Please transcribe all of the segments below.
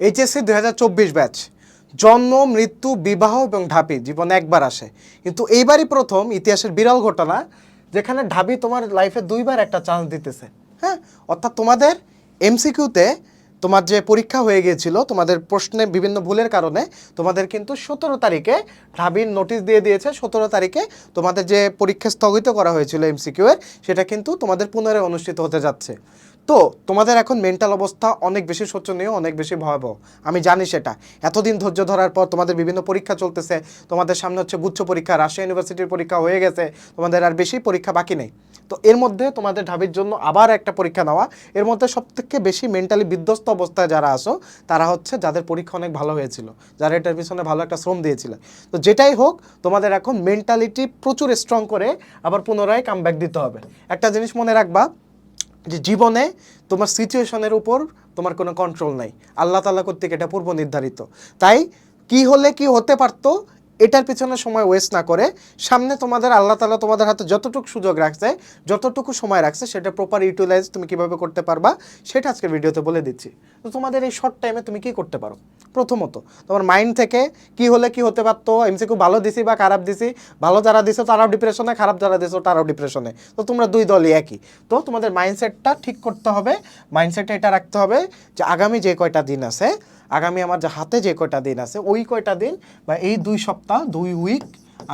HSC দুই হাজার চব্বিশ ব্যাচ। জন্ম, মৃত্যু, বিবাহ এবং ঢাবি জীবনে একবার আসে। কিন্তু এইবারই প্রথম ইতিহাসের বিরল ঘটনা, যেখানে ঢাবি তোমার লাইফে দুইবার একটা চান্স দিতেছে। হ্যাঁ? অর্থাৎ তোমাদের এমসিকিউতে তোমার যে পরীক্ষা হয়ে গিয়েছিল, তোমাদের প্রশ্নে বিভিন্ন ভুলের কারণে তোমাদের কিন্তু সতেরো তারিখে ঢাবির নোটিশ দিয়ে দিয়েছে। সতেরো তারিখে তোমাদের যে পরীক্ষা স্থগিত করা হয়েছিল এমসিকিউ এর সেটা কিন্তু তোমাদের পুনরায় অনুষ্ঠিত হতে যাচ্ছে। তো তোমাদের এখন মেন্টাল অবস্থা অনেক বেশি শোচনীয়, অনেক বেশি ভয়াবহ। আমি জানি সেটা। এতদিন ধৈর্য ধরার পর তোমাদের বিভিন্ন পরীক্ষা চলতেছে। তোমাদের সামনে হচ্ছে গুচ্ছ পরীক্ষা, রাশিয়া ইউনিভার্সিটির পরীক্ষা হয়ে গেছে। তোমাদের আর বেশি পরীক্ষা বাকি নেই। তো এর মধ্যে তোমাদের ঢাবির জন্য আবার একটা পরীক্ষা নেওয়া। এর মধ্যে সবথেকে বেশি মেন্টালি বিধ্বস্ত অবস্থায় যারা আসো তারা হচ্ছে যাদের পরীক্ষা অনেক ভালো হয়েছিল, যারা এটার পিছনে ভালো একটা শ্রম দিয়েছিল। তো যেটাই হোক, তোমাদের এখন মেন্টালিটি প্রচুর স্ট্রং করে আবার পুনরায় কামব্যাক দিতে হবে। একটা জিনিস মনে রাখবা যে জীবনে তোমার সিচুয়েশনের উপর তোমার কোনো কন্ট্রোল নাই। আল্লাহ তালা কর্তৃক এটা পূর্ব নির্ধারিত তাই কি হলে কি হতে পারতো? এটার পিছনে সময় ওয়েস্ট না করে সামনে তোমাদের আল্লাহ তালা তোমাদের হাতে যতটুকু সুযোগ রাখছে, যতটুকু সময় রাখছে, সেটা প্রপার ইউটিলাইজ তুমি কীভাবে করতে পারবা, সেটা আজকে ভিডিওতে বলে দিচ্ছি। তো তোমাদের এই শর্ট টাইমে তুমি কি করতে পারো? প্রথমত, তোমার মাইন্ড থেকে কি হলে কি হতে পারতো? এমসিকিউ ভালো দিছি বা খারাপ দিছি? ভালো যারা দিছো তারাও ডিপ্রেশনে খারাপ যারা দিছো তারাও ডিপ্রেশনে তো তোমরা দুই দলই একই। তো তোমাদের মাইন্ডসেটটা ঠিক করতে হবে। মাইন্ডসেটটা এটা রাখতে হবে যে আগামী যে কয়টা দিন আছে, আগামী আমার যে হাতে যে কয়টা দিন আছে, ওই কয়টা দিন বা এই দুই সপ্তাহ দুই উইক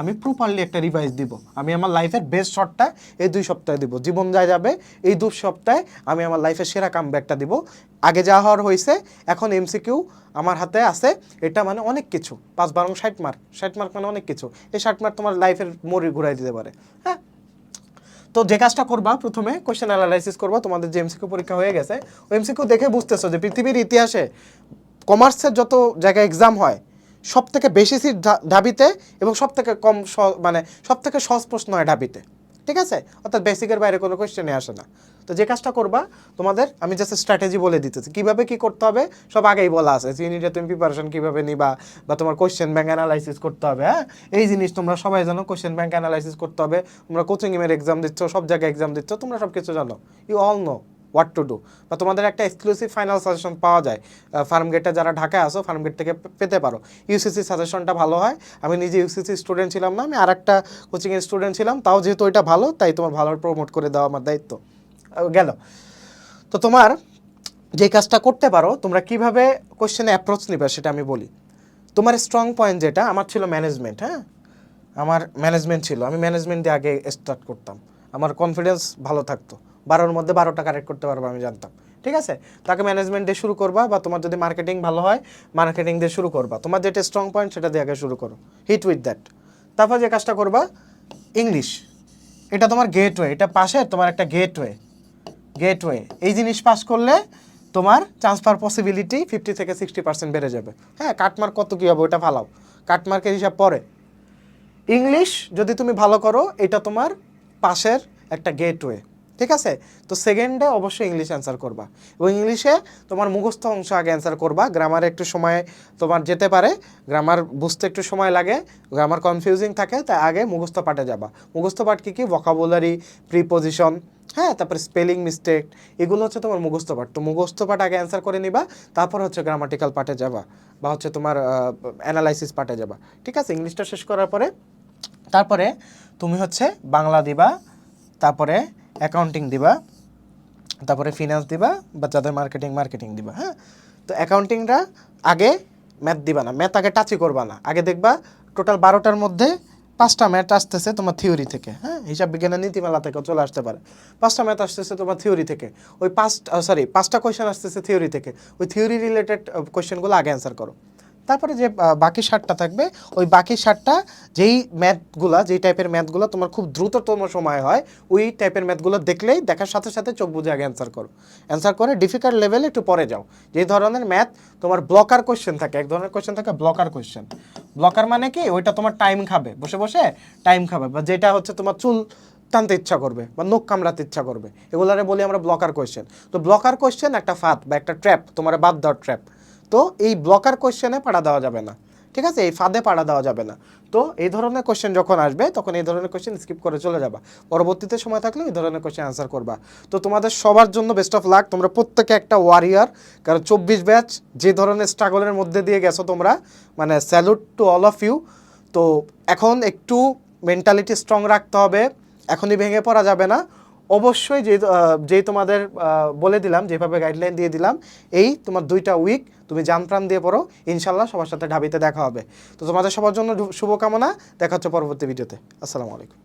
আমি প্রপারলি একটা রিভাইজ দিব। আমি আমার লাইফের বেস্ট শটটা এই দুই সপ্তাহে দিব। জীবন যা যাবে, এই দু সপ্তাহে আমি আমার লাইফের সেরা কাম কামব্যাকটা দিব। আগে যা হওয়ার হয়েছে এখন এমসিকিউ আমার হাতে আছে, এটা মানে অনেক কিছু। পাঁচ বারো ষাট মার্ক ষাট মার্ক মানে অনেক কিছু। এই ষাট মার্ক তোমার লাইফের মোড়ি ঘুরাই দিতে পারে। হ্যাঁ? তো যে কাজটা করবা, প্রথমে কোয়েশ্চেন অ্যানালাইসিস করবা, তোমাদের যে এমসিকিউ পরীক্ষা হয়ে গেছে। ওই এমসিকিউ দেখে বুঝতেছো যে পৃথিবীর ইতিহাসে কমার্সের যত জায়গায় এক্সাম হয় সব থেকে বেশি সিট ঢাবিতে এবং সব থেকে কম মানে সব থেকে সহজ প্রশ্ন হয় ঢাবিতে। ঠিক আছে? অর্থাৎ বেসিকের বাইরে কোনো কোয়েশ্চেনে আসে না। তো যে কাজটা করবা, তোমাদের, আমি জাস্ট স্ট্র্যাটেজি বলে দিতেছি। কীভাবে কি করতে হবে, সব আগেই বলা আছে ইউনিটে তুমি প্রিপারেশন কীভাবে নিবা বা তোমার কোয়েশ্চেন ব্যাংক অ্যানালাইসিস করতে হবে হ্যাঁ? এই জিনিস তোমরা সবাই জানো কোয়েশ্চেন ব্যাংক অ্যানালাইসিস করতে হবে। তোমরা কোচিং এর এক্সাম দিচ্ছ, সব জায়গায় এক্সাম দিচ্ছ, তোমরা সব কিছু জানো। You all know what to do বা তোমাদের একটা এক্সক্লুসিভ ফাইনাল সাজেশন পাওয়া যায়। ফার্ম গেটে যারা ঢাকায় আসো ফার্ম গেট থেকে পেতে পারো। ইউসিসি সাজেশনটা ভালো হয়। আমি নিজে ইউসিসি স্টুডেন্ট ছিলাম না, আমি আর একটা কোচিংয়ের স্টুডেন্ট ছিলাম। তাও যেহেতু ওইটা ভালো, তাই তোমার ভালো প্রমোট করে দেওয়া আমার দায়িত্ব। গেল। তো তোমার যে কাজটা করতে পারো, তোমরা কীভাবে কোশ্চেনে অ্যাপ্রোচ নেবে সেটা আমি বলি। তোমার স্ট্রং পয়েন্ট যেটা, আমার ছিল ম্যানেজমেন্ট হ্যাঁ? আমার ম্যানেজমেন্ট ছিল। আমি ম্যানেজমেন্ট দিয়ে আগে স্টার্ট করতাম। আমার কনফিডেন্স ভালো থাকতো। বারোর মধ্যে বারোটা কারেক্ট করতে পারব আমি জানতাম। ঠিক আছে? তাকে ম্যানেজমেন্ট দিয়ে শুরু করবা বা তোমার যদি মার্কেটিং ভালো হয় মার্কেটিং দিয়ে শুরু করবা। তোমার যেটা স্ট্রং পয়েন্ট সেটা দিয়ে আগে শুরু করো। হিট উইথ দ্যাট তারপর যে কাজটা করবা ইংলিশ এটা তোমার গেটওয়ে এটা পাশে তোমার একটা গেটওয়ে গেটওয়ে এই জিনিস পাস করলে তোমার ট্রান্সফার পসিবিলিটি ফিফটি থেকে সিক্সটি পার্সেন্ট বেড়ে যাবে। হ্যাঁ কাটমার্ক কত কী হবে ওটা ফালাও। কাটমার্কের হিসাব পরে। ইংলিশ যদি তুমি ভালো করো, এটা তোমার পাশের একটা গেটওয়ে ঠিক আছে? তো সেকেন্ডে অবশ্যই ইংলিশ অ্যান্সার করবা। এবং ইংলিশে তোমার মুখস্থ অংশ আগে অ্যান্সার করবা। গ্রামারে একটু সময় তোমার যেতে পারে। গ্রামার বুঝতে একটু সময় লাগে। গ্রামার কনফিউজিং থাকে, তাই আগে মুখস্থ পাঠে যাবা। মুখস্থ পাঠ কী কী? ভকাবুলারি প্রিপোজিশন হ্যাঁ তারপরে স্পেলিং মিস্টেক এগুলো হচ্ছে তোমার মুখস্থ পাঠ। তো মুখস্থ পাঠ আগে অ্যান্সার করে নিবা, তারপর হচ্ছে গ্রামাটিক্যাল পাঠে যাবা বা হচ্ছে তোমার অ্যানালাইসিস পাঠে যাবা। ঠিক আছে? ইংলিশটা শেষ করার পরে, তারপরে তুমি হচ্ছে বাংলা দিবা, তারপরে অ্যাকাউন্টিং দিবা, তারপরে ফিনান্স দিবা বা যাদের মার্কেটিং মার্কেটিং দিবা হ্যাঁ? তো অ্যাকাউন্টিংটা আগে ম্যাথ দিবা না ম্যাথ আগে টাচই করবা না। আগে দেখবা টোটাল বারোটার মধ্যে পাঁচটা ম্যাথ আসতেছে তোমার থিওরি থেকে হ্যাঁ? হিসাব বিজ্ঞানের নীতিমালা থেকে চলে আসতে পারে। পাঁচটা ম্যাথ আসতেছে তোমার থিওরি থেকে। ওই পাঁচ সরি পাঁচটা কোয়েশ্চেন আসতেছে থিওরি থেকে। ওই থিওরি রিলেটেড কোয়েশ্চেনগুলো আগে অ্যান্সার করো। তারপরে যে বাকি ষাটটা থাকবে, ওই বাকি ষাটটা যেই ম্যাথগুলা, যেই টাইপের ম্যাথগুলো তোমার খুব দ্রুততম সময় হয়, ওই টাইপের ম্যাথগুলো দেখলেই দেখার সাথে সাথে চোখ বুঝে আগে অ্যান্সার করো। অ্যান্সার করে ডিফিকাল্ট লেভেলে একটু পরে যাও। যেই ধরনের ম্যাথ তোমার ব্লকার কোয়েশ্চেন থাকে, এক ধরনের কোয়েশ্চেন থাকে ব্লকার কোয়েশ্চেন ব্লকার মানে কি? ওইটা তোমার টাইম খাবে। বসে বসে টাইম খাবে বা যেটা হচ্ছে তোমার চুল টানতে ইচ্ছা করবে বা নখ কামড়াতে ইচ্ছা করবে। এগুলারে বলি আমরা ব্লকার কোয়েশ্চেন তো ব্লকার কোয়েশ্চেন একটা ফাঁদ বা একটা ট্র্যাপ তোমার বাদ দেওয়ার ট্র্যাপ তো এই ব্লকার কোয়েশ্চেনে পাড়া দেওয়া যাবে না। ঠিক আছে? এই ফাঁদে পাড়া দেওয়া যাবে না। তো এই ধরনের কোয়েশ্চেন যখন আসবে, তখন এই ধরনের কোয়েশ্চেন স্কিপ করে চলে যাবা। পরবর্তীতে সময় থাকলে এই ধরনের কোশ্চেন আনসার করবা। তো তোমাদের সবার জন্য বেস্ট অফ লাক তোমরা প্রত্যেকে একটা ওয়ারিয়ার কারণ চব্বিশ ব্যাচ যে ধরনের স্ট্রাগলের মধ্যে দিয়ে গেছো তোমরা মানে salute to all of you তো এখন একটু মেন্টালিটি স্ট্রং রাখতে হবে। এখনই ভেঙে পড়া যাবে না। অবশ্যই যে যে তোমাদের বলে দিলাম, যেভাবে গাইডলাইন দিয়ে দিলাম, এই তোমার দুইটা উইক তুমি জানপ্রাণ দিয়ে পড়ো ইনশাল্লাহ সবার সাথে ঢাবিতে দেখা হবে। তো তোমাদের সবার জন্য শুভকামনা, দেখা হচ্ছে পরবর্তী ভিডিওতে আসসালামু আলাইকুম।